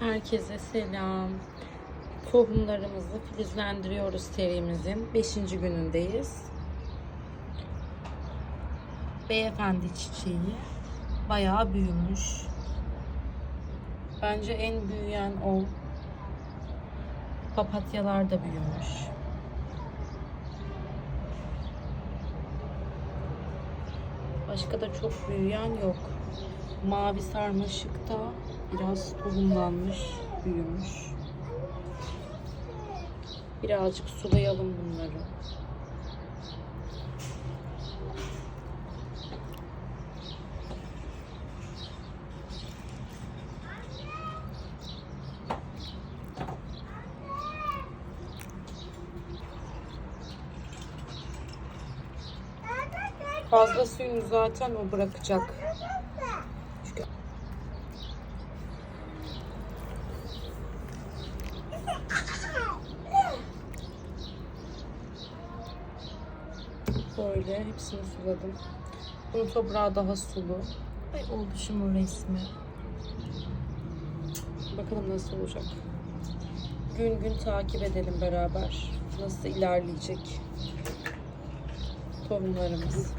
Herkese selam. Tohumlarımızı filizlendiriyoruz serimizin 5. günündeyiz. Beyefendi çiçeği bayağı büyümüş. Bence en büyüyen o. Papatyalar da büyümüş. Başka da çok büyüyen yok. Mavi sarmaşık da biraz tohumlanmış, büyümüş. Birazcık sulayalım bunları. Fazla suyunu zaten o bırakacak. Böyle hepsini suladım. Bunun toprağı daha sulu. Ay oluşumun resmi. Bakalım nasıl olacak. Gün gün takip edelim beraber. Nasıl ilerleyecek tohumlarımız.